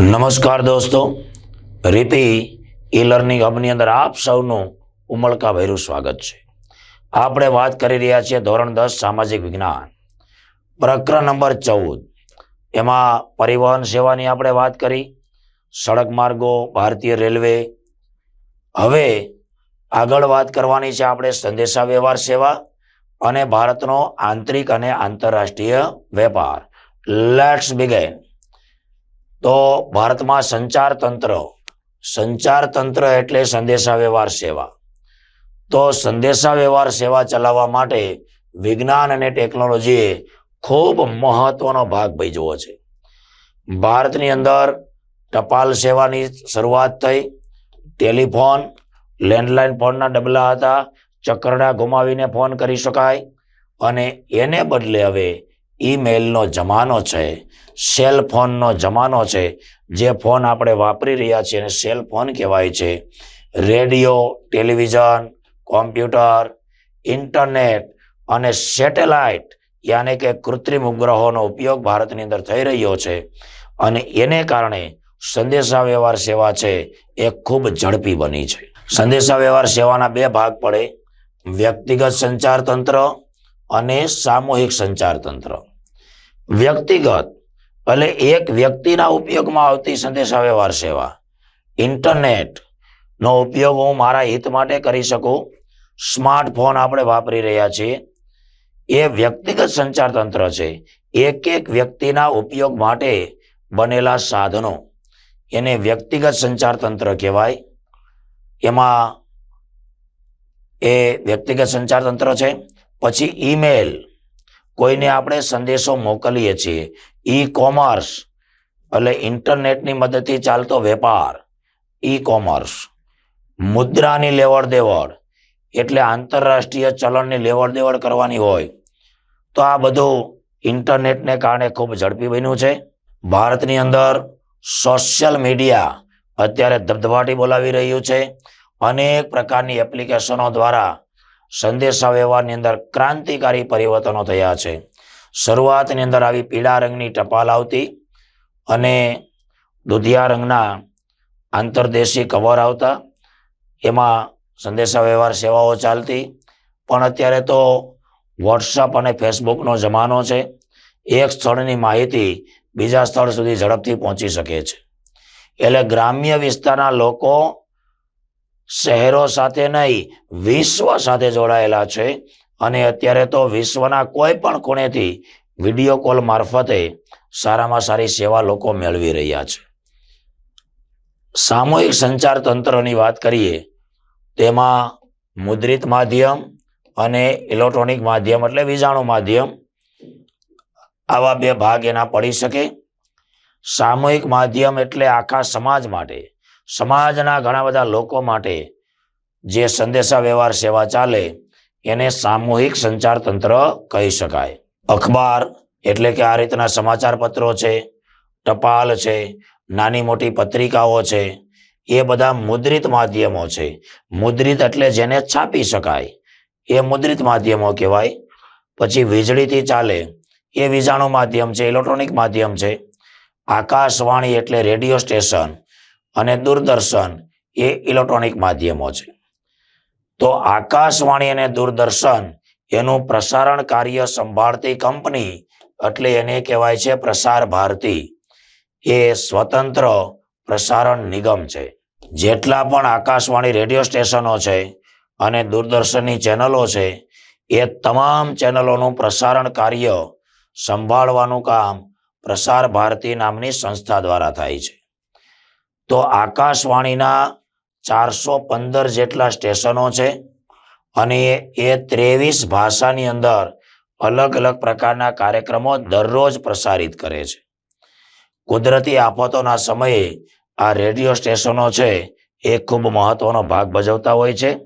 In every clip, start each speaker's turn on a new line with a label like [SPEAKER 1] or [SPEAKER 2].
[SPEAKER 1] નમસ્કાર દોસ્તો. રીતિ ઈ લર્નિંગ હબની અંદર આપ સૌનું ઉમળકાભેરું સ્વાગત છે. આપણે વાત કરી રહ્યા છીએ ધોરણ દસ સામાજિક વિજ્ઞાન. પ્રકરણ નંબર ચૌદ. એમાં પરિવહન સેવાની આપણે વાત કરી. સડક માર્ગો, ભારતીય રેલવે. હવે આગળ વાત કરવાની છે આપણે સંદેશા વ્યવહાર સેવા અને ભારતનો આંતરિક અને આંતરરાષ્ટ્રીય વેપાર. લેટ્સ બિગેન તો ભારતમાં સંચાર તંત્ર સંચાર તંત્ર એટલે સંદેશા વ્યવહાર સેવા. તો સંદેશા વ્યવહાર સેવા ચલાવવા માટે વિજ્ઞાન અને ટેકનોલોજીએ ખૂબ મહત્વનો ભાગ ભજવો છે. ભારતની અંદર ટપાલ સેવાની શરૂઆત થઈ, ટેલિફોન, લેન્ડલાઇન ફોનના ડબલા હતા ચક્રડા ગુમાવીને ફોન કરી શકાય અને એને બદલે હવે ઈમેલનો જમાનો છે, સેલ ફોનનો જમાનો છે, જે ફોન આપણે વાપરી રહ્યા છીએ એને સેલ ફોન કહેવાય છે. રેડિયો, ટેલિવિઝન, કોમ્પ્યુટર, ઇન્ટરનેટ અને સેટેલાઇટ યાને કે કૃત્રિમ ઉપગ્રહોનો ઉપયોગ ભારતની અંદર થઈ રહ્યો છે અને એને કારણે સંદેશા વ્યવહાર સેવા છે એ ખૂબ ઝડપી બની છે. સંદેશા વ્યવહાર સેવાના બે ભાગ પડે, વ્યક્તિગત સંચાર તંત્ર અને સામૂહિક સંચાર તંત્ર. વ્યક્તિગત એટલે એક વ્યક્તિના ઉપયોગમાં આવતી સંદેશા વ્યવહાર સેવા. ઇન્ટરનેટ નો ઉપયોગ હું મારા હિત માટે કરી શકું. સ્માર્ટફોન આપણે વાપરી રહ્યા છીએ. એ વ્યક્તિગત સંચાર તંત્ર છે. એક એક વ્યક્તિના ઉપયોગ માટે બનેલા સાધનો એને વ્યક્તિગત સંચાર તંત્ર કહેવાય. એમાં એ વ્યક્તિગત સંચાર તંત્ર છે. પછી ઈમેલ કોઈને આપણે સંદેશો મોકલીએ છીએ. ઈ કોમર્સ એટલે ઇન્ટરનેટની મદદથી ચાલતો વેપાર. ઈ કોમર્સ મુદ્રાની લેવડ દેવડ એટલે આંતરરાષ્ટ્રીય ચલણની લેવડ દેવડ કરવાની હોય. તો આ બધું ઇન્ટરનેટને કારણે ખૂબ ઝડપી બન્યું છે. ભારતની અંદર સોશિયલ મીડિયા અત્યારે ધબધબાટી બોલાવી રહ્યું છે. અનેક પ્રકારની એપ્લિકેશનો દ્વારા સંદેશા વ્યવહારની અંદર ક્રાંતિકારી પરિવર્તનો થયા છે. શરૂઆતની અંદર આવી પીળા રંગની ટપાલ આવતી અને દુધિયા રંગના આંતરદેશી કવર આવતા. એમાં સંદેશા વ્યવહાર સેવાઓ ચાલતી. પણ અત્યારે તો વોટ્સઅપ અને ફેસબુકનો જમાનો છે. એક સ્થળની માહિતી બીજા સ્થળ સુધી ઝડપથી પહોંચી શકે છે. એટલે ગ્રામ્ય વિસ્તારના લોકો શહેરો સાથે નહીં, વિશ્વ સાથે જોડાયેલા છે. અને અત્યારે તો વિશ્વના કોઈ પણ ખૂણેથી વીડિયો કોલ મારફતે સારામાં સારી સેવા લોકો મેળવી રહ્યા છે. સામૂહિક સંચાર તંત્રની વાત કરીએ, તેમાં મુદ્રિત માધ્યમ અને ઇલેક્ટ્રોનિક માધ્યમ એટલે વીજાણુ માધ્યમ આવા બે ભાગ એના પડી શકે. સામૂહિક માધ્યમ એટલે આખા સમાજ માટે સમાજના ઘણા બધા લોકો માટે જે સંદેશા વ્યવહાર સેવા ચાલે, એને સામૂહિક સંચાર તંત્ર કહી શકાય. અખબાર એટલે કે આ રીતના સમાચાર પત્રો છે, ટપાલ છે, નાની મોટી પત્રિકાઓ છે, એ બધા મુદ્રિત માધ્યમો છે. મુદ્રિત એટલે જેને છાપી શકાય. એ મુદ્રિત માધ્યમો કહેવાય. પછી વીજળીથી ચાલે, એ વીજાણુ માધ્યમ છે, ઇલેક્ટ્રોનિક માધ્યમ છે. આકાશવાણી એટલે રેડિયો સ્ટેશન. અને દૂરદર્શન એ ઇલેક્ટ્રોનિક માધ્યમો છે. તો આકાશવાણી અને દૂરદર્શન એનું પ્રસારણ કાર્ય સંભાળતી કંપની એટલે એને કહેવાય છે પ્રસાર ભારતી. એ સ્વતંત્ર પ્રસારણ નિગમ છે. જેટલા પણ આકાશવાણી રેડિયો સ્ટેશનો છે અને દૂરદર્શનની ચેનલો છે, એ તમામ ચેનલોનું પ્રસારણ કાર્ય સંભાળવાનું કામ પ્રસાર ભારતી નામની સંસ્થા દ્વારા થાય છે. તો આકાશવાણીના ચારસો પંદર જેટલા સ્ટેશનો છે અને એ ત્રેવીસ ભાષાની અંદર અલગ અલગ પ્રકારના કાર્યક્રમો દરરોજ પ્રસારિત કરે છે. કુદરતી આફતોના સમયે આ રેડિયો સ્ટેશનો છે એ ખૂબ મહત્વનો ભાગ ભજવતા હોય છે.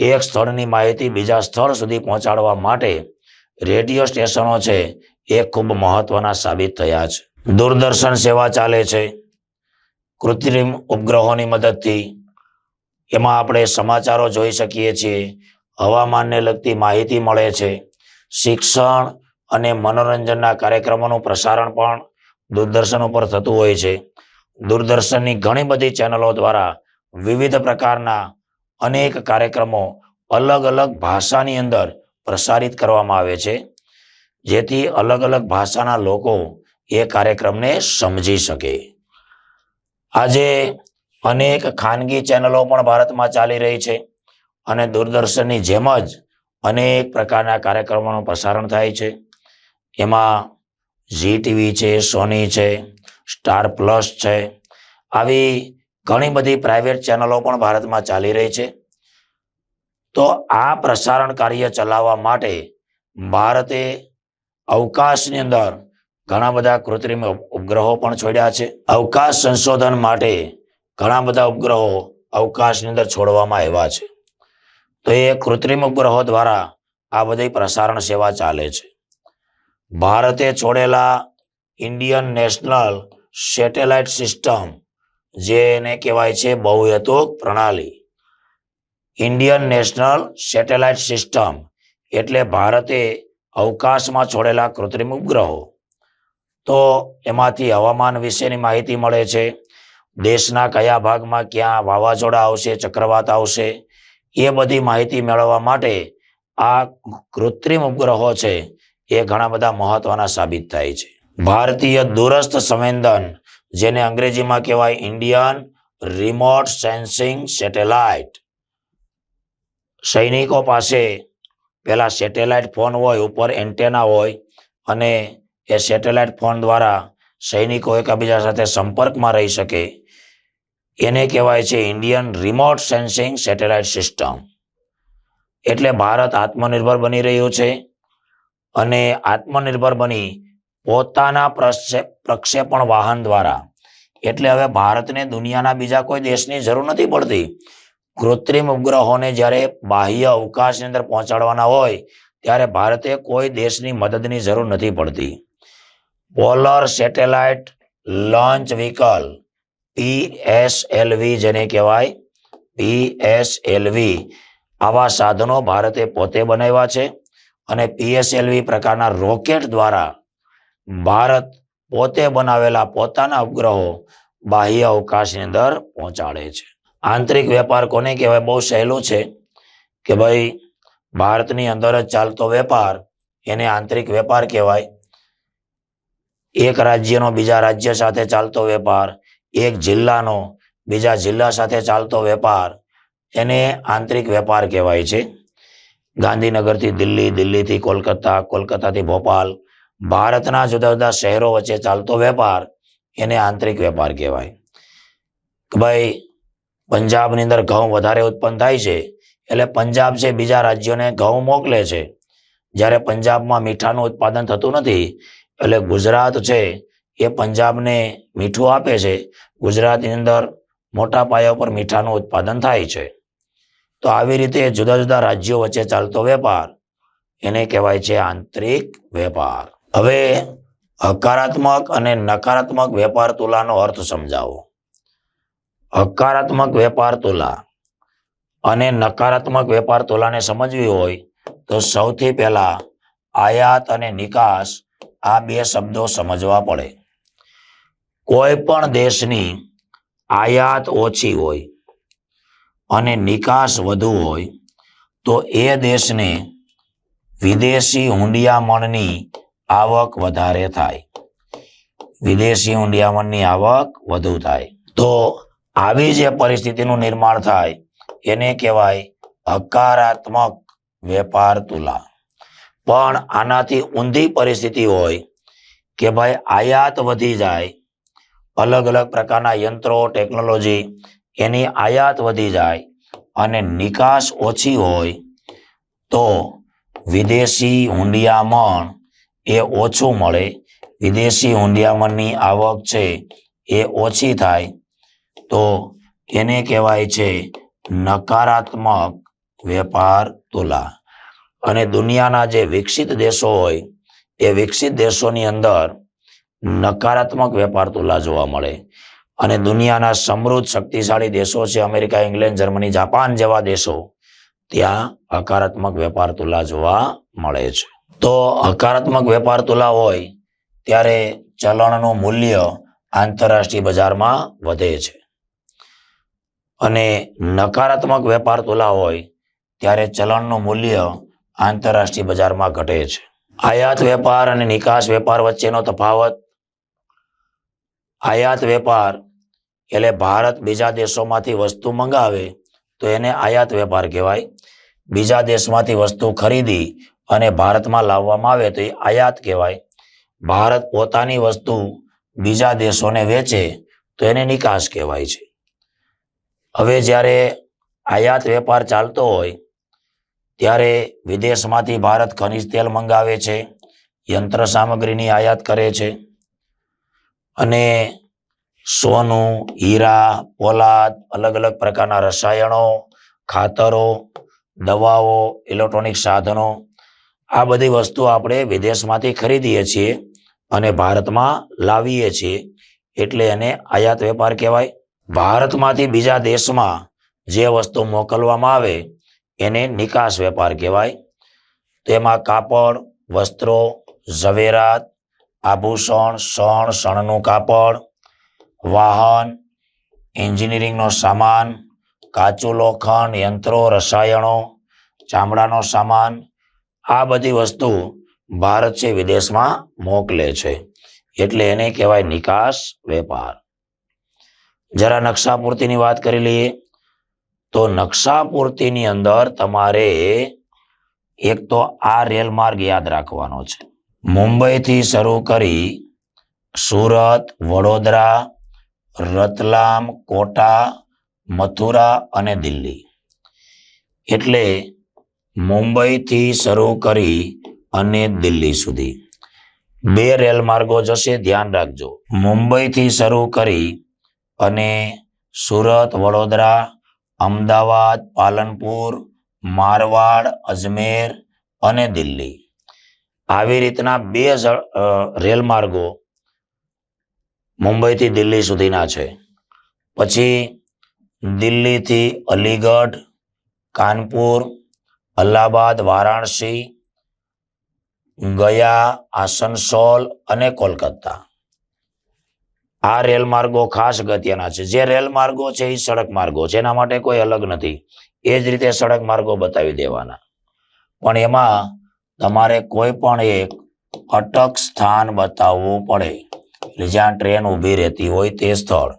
[SPEAKER 1] એક સ્થળની માહિતી બીજા સ્થળ સુધી પહોંચાડવા માટે રેડિયો સ્ટેશનો છે એ ખૂબ મહત્વના સાબિત થયા છે. દૂરદર્શન સેવા ચાલે છે. કૃત્રિમ ઉપગ્રહોની મદદથી એમાં આપણે સમાચારો જોઈ શકીએ છીએ, હવામાનને લગતી માહિતી મળે છે, શિક્ષણ અને મનોરંજનના કાર્યક્રમોનું પ્રસારણ પણ દૂરદર્શન ઉપર થતું હોય છે. દૂરદર્શનની ઘણી બધી ચેનલો દ્વારા વિવિધ પ્રકારના અનેક કાર્યક્રમો અલગ અલગ ભાષાની અંદર પ્રસારિત કરવામાં આવે છે, જેથી અલગ અલગ ભાષાના લોકો એ કાર્યક્રમને સમજી શકે. આજે અનેક ખાનગી ચેનલો પણ ભારતમાં ચાલી રહી છે અને દૂરદર્શનની જેમ જ અનેક પ્રકારના કાર્યક્રમોનું પ્રસારણ થાય છે. એમાં ઝી ટીવી છે, સોની છે, સ્ટાર પ્લસ છે, આવી ઘણી બધી પ્રાઇવેટ ચેનલો પણ ભારતમાં ચાલી રહી છે. તો આ પ્રસારણ કાર્ય ચલાવવા માટે ભારતે અવકાશની અંદર ઘણા બધા કૃત્રિમ ઉપગ્રહો પણ છોડ્યા છે. અવકાશ સંશોધન માટે ઘણા બધા ઉપગ્રહો અવકાશની અંદર છોડવામાં આવ્યા છે. તો એ કૃત્રિમ ઉપગ્રહો દ્વારા આ બધી પ્રસારણ સેવા ચાલે છે. ભારતે છોડેલા ઇન્ડિયન નેશનલ સેટેલાઇટ સિસ્ટમ, જેને કહેવાય છે બહુહેતુક પ્રણાલી. ઇન્ડિયન નેશનલ સેટેલાઇટ સિસ્ટમ એટલે ભારતે અવકાશમાં છોડેલા કૃત્રિમ ઉપગ્રહો તો એમાંથી હવામાન વિશેની માહિતી મળે છે. દેશના કયા ભાગમાં ક્યાં વાવાઝોડા આવશે, ચક્રવાત આવશે, એ બધી માહિતી મેળવવા માટે આ કૃત્રિમ ઉપગ્રહો છે એ ઘણા બધા મહત્વના સાબિત થાય છે. ભારતીય દૂરસ્થ સંવેદન, જેને અંગ્રેજીમાં કહેવાય ઇન્ડિયન રિમોટ સેન્સિંગ સેટેલાઇટ. સૈનિકો પાસે પેલા સેટેલાઇટ ફોન હોય, ઉપર એન્ટેના હોય અને એ સેટેલાઇટ ફોન દ્વારા સૈનિકો એકબીજા સાથે સંપર્કમાં રહી શકે. એને કહેવાય છે Indian remote sensing satellite system. એટલે ભારત આત્મનિર્ભર બની રહ્યું છે અને આત્મનિર્ભર બની પોતાના પ્રક્ષે- પ્રક્ષેપણ વાહન દ્વારા. એટલે હવે ભારતને દુનિયાના બીજા કોઈ દેશની જરૂર નથી પડતી. કૃત્રિમ ઉપગ્રહોને જ્યારે બાહ્ય અવકાશની અંદર પહોંચાડવાના હોય, ત્યારે ભારતે કોઈ દેશની મદદની જરૂર નથી પડતી. Polar satellite launch vehicle PSLV જેને કહેવાય પીએસએલવી આવા સાધનો ભારતે પોતે બનાવ્યા છે અને પીએસએલવી પ્રકારના રોકેટ દ્વારા ભારત પોતે બનાવેલા પોતાના ઉપગ્રહો બાહ્ય અવકાશની અંદર પહોંચાડે છે. આંતરિક વેપાર કોને કહેવાય? બહુ સહેલું છે કે ભાઈ, ભારતની અંદર જ ચાલતો વેપાર એને આંતરિક વેપાર કહેવાય. એક રાજ્યનો બીજા રાજ્ય સાથે ચાલતો વેપાર, એક જિલ્લાનો બીજા જિલ્લા સાથે ચાલતો વેપાર, એને આંતરિક વેપાર કહેવાય છે. ગાંધીનગરથી દિલ્હી, દિલ્હીથી કોલકાતા, કોલકાતાથી ભોપાલ, ભારતના જુદા જુદા શહેરો વચ્ચે ચાલતો વેપાર, એને આંતરિક વેપાર કહેવાય. કે ભાઈ, પંજાબની અંદર ઘઉં વધારે ઉત્પન્ન થાય છે, એટલે પંજાબ છે બીજા રાજ્યોને ઘઉં મોકલે છે. જ્યારે પંજાબમાં મીઠાનું ઉત્પાદન થતું નથી એટલે ગુજરાત છે એ પંજાબને મીઠું આપે છે. ગુજરાતની અંદર મોટા પાયા ઉપર મીઠાનું ઉત્પાદન થાય છે. તો આવી રીતે જુદા જુદા રાજ્યો વચ્ચે ચાલતો વેપાર, એને કહેવાય છે આંતરિક વેપાર. હવે હકારાત્મક અને નકારાત્મક વેપાર તુલાનો અર્થ સમજાવો. હકારાત્મક વેપાર તુલા અને નકારાત્મક વેપાર તુલાને સમજવી હોય તો સૌથી પહેલા આયાત અને નિકાસ આ બે શબ્દો સમજવા પડે. કોઈ પણ દેશની આયાત ઓછી હોય અને નિકાસ વધુ હોય, તો એ દેશને વિદેશી હુંડિયામણની આવક વધારે થાય. વિદેશી હુંડિયામણની આવક વધુ થાય. તો આવી જે પરિસ્થિતિનું નિર્માણ થાય, એને કહેવાય હકારાત્મક વેપાર તુલા. પણ આનાથી ઊંધી પરિસ્થિતિ હોય કે ભાઈ આયાત વધી જાય. અલગ અલગ પ્રકારના યંત્રો, ટેકનોલોજી એની આયાત વધી જાય અને નિકાસ ઓછી હોય તો વિદેશી હુંડિયામણ એ ઓછું મળે. વિદેશી હુંડિયામણની આવક છે એ ઓછી થાય તો એને કહેવાય છે નકારાત્મક વેપાર તુલા. અને દુનિયાના જે વિકસિત દેશો હોય, એ વિકસિત દેશોની અંદર નકારાત્મક વેપાર તુલા જોવા મળે. અને દુનિયાના સમૃદ્ધ શક્તિશાળી દેશો છે અમેરિકા, ઇંગ્લેન્ડ, જર્મની, જાપાન જેવા દેશો, ત્યાં હકારાત્મક વેપાર તુલા જોવા મળે છે. તો હકારાત્મક વેપાર તુલા હોય, ત્યારે ચલણનું મૂલ્ય આંતરરાષ્ટ્રીય બજારમાં વધે છે. અને નકારાત્મક વેપાર તુલા હોય, ત્યારે ચલણનું મૂલ્ય આંતરરાષ્ટ્રીય બજારમાં ઘટે છે. આયાત વેપાર અને નિકાસ વેપાર વચ્ચેનો તફાવત આયાત વેપાર એટલે ભારત બીજા દેશોમાંથી વસ્તુ મંગાવે તો એને આયાત વેપાર કહેવાય. બીજા દેશમાંથી વસ્તુ ખરીદી અને ભારતમાં લાવવામાં આવે તો એ આયાત કહેવાય. ભારત પોતાની વસ્તુ બીજા દેશોને વેચે તો એને નિકાસ કહેવાય છે. હવે જ્યારે આયાત વેપાર ચાલતો હોય ત્યારે વિદેશમાંથી ભારત ખનિજ તેલ મંગાવે છે, યંત્ર સામગ્રીની આયાત કરે છે અને સોનું, હીરા, પોલાદ, અલગ અલગ પ્રકારના રસાયણો, ખાતરો, દવાઓ, ઇલેક્ટ્રોનિક સાધનો, આ બધી વસ્તુ આપણે વિદેશમાંથી ખરીદીએ છીએ અને ભારતમાં લાવીએ છીએ એટલે એને આયાત વેપાર કહેવાય. ભારતમાંથી બીજા દેશમાં જે વસ્તુ મોકલવામાં આવે એને નિકાસ વેપાર કહેવાય. તેમાં કાપડ, વસ્ત્રો, ઝવેરાત, આભૂષણ, શણ, શણનું કાપડ, વાહન, એન્જિનિયરિંગનો સામાન કાચું લોખંડ યંત્રો, રસાયણો, ચામડાનો સામાન, આ બધી વસ્તુ ભારત છે, વિદેશમાં મોકલે છે. એટલે એને કહેવાય નિકાસ વેપાર. જરા નકશા પૂર્તિની વાત કરી લઈએ. તો નકશા પૂર્તિની અંદર તમારે એક તો આ રેલ માર્ગ યાદ રાખવાનો છે. મુંબઈથી શરૂ કરી સુરત, વડોદરા, રતલામ, કોટા, મથુરા અને દિલ્હી. એટલે મુંબઈથી શરૂ કરી અને દિલ્હી સુધી. બે રેલ માર્ગો જશે, ધ્યાન રાખજો. મુંબઈથી શરૂ કરી અને સુરત, વડોદરા અમદાવાદ, પાલનપુર, મારવાડ, અજમેર અને દિલ્હી. આવી રીતના બે રેલ માર્ગો મુંબઈથી દિલ્હી સુધીના છે. પછી દિલ્હીથી અલીગઢ, કાનપુર, અલ્હાબાદ, વારાણસી, ગયા, આસનસોલ અને કોલકાતા. આ રેલ માર્ગો ખાસ અગત્યના છે. જે રેલ માર્ગો છે એ સડક માર્ગો છે. એના માટે કોઈ અલગ નથી. એ જ રીતે સડક માર્ગો બતાવી દેવાના. પણ એમાં તમારે કોઈ પણ એક અટક સ્થાન બતાવવું પડે. એટલે જ્યાં ટ્રેન ઊભી રહેતી હોય તે સ્થળ.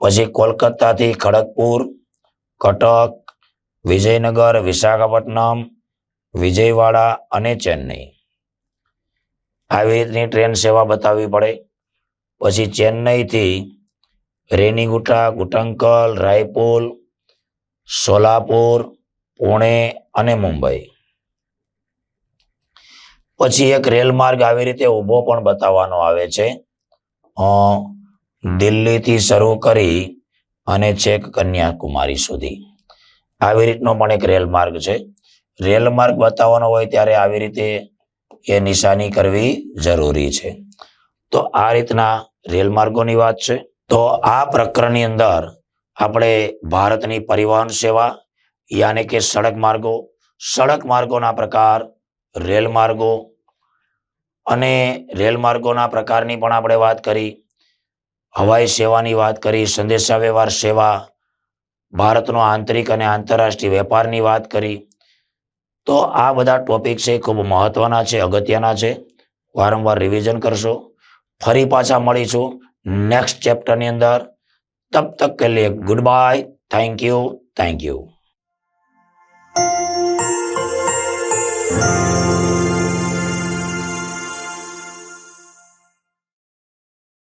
[SPEAKER 1] પછી કોલકાતાથી ખડગપુર, કટક, વિજયનગર, વિશાખાપટ્ટનમ, વિજયવાડા અને ચેન્નઈ. આવી રીતની ટ્રેન સેવા બતાવવી પડે. પછી ચેન્નઈથી રેનીગુટા, ગુટંકલ, રાયપુર, સોલાપુર, પુણે અને મુંબઈ. પછી એક રેલ માર્ગ આવી રીતે ઊભો પણ બતાવવાનો આવે છે. દિલ્હીથી શરૂ કરી અને છેક કન્યાકુમારી સુધી. આવી રીતનો પણ એક રેલ માર્ગ છે. રેલ માર્ગ બતાવવાનો હોય ત્યારે આવી રીતે એ નિશાની કરવી જરૂરી છે. તો આ રીતના રેલ માર્ગોની વાત છે. તો આ પ્રકરણની અંદર આપણે ભારતની પરિવહન સેવા, યાને કે સડક માર્ગો, સડક માર્ગોના પ્રકાર, રેલ માર્ગો અને રેલ માર્ગોના પ્રકારની પણ આપણે વાત કરી. હવાઈ સેવાની વાત કરી, સંદેશાવ્યવહાર સેવા, ભારતનો આંતરિક અને આંતરરાષ્ટ્રીય વેપારની વાત કરી. તો આ બધા ટોપિક છે ખૂબ મહત્વના છે, અગત્યના છે. વારંવાર રિવિઝન કરશો. ફરી પાછા મળીશું નેક્સ્ટ ચેપ્ટરની અંદર. તબ તક કે લીએ goodbye thank you thank you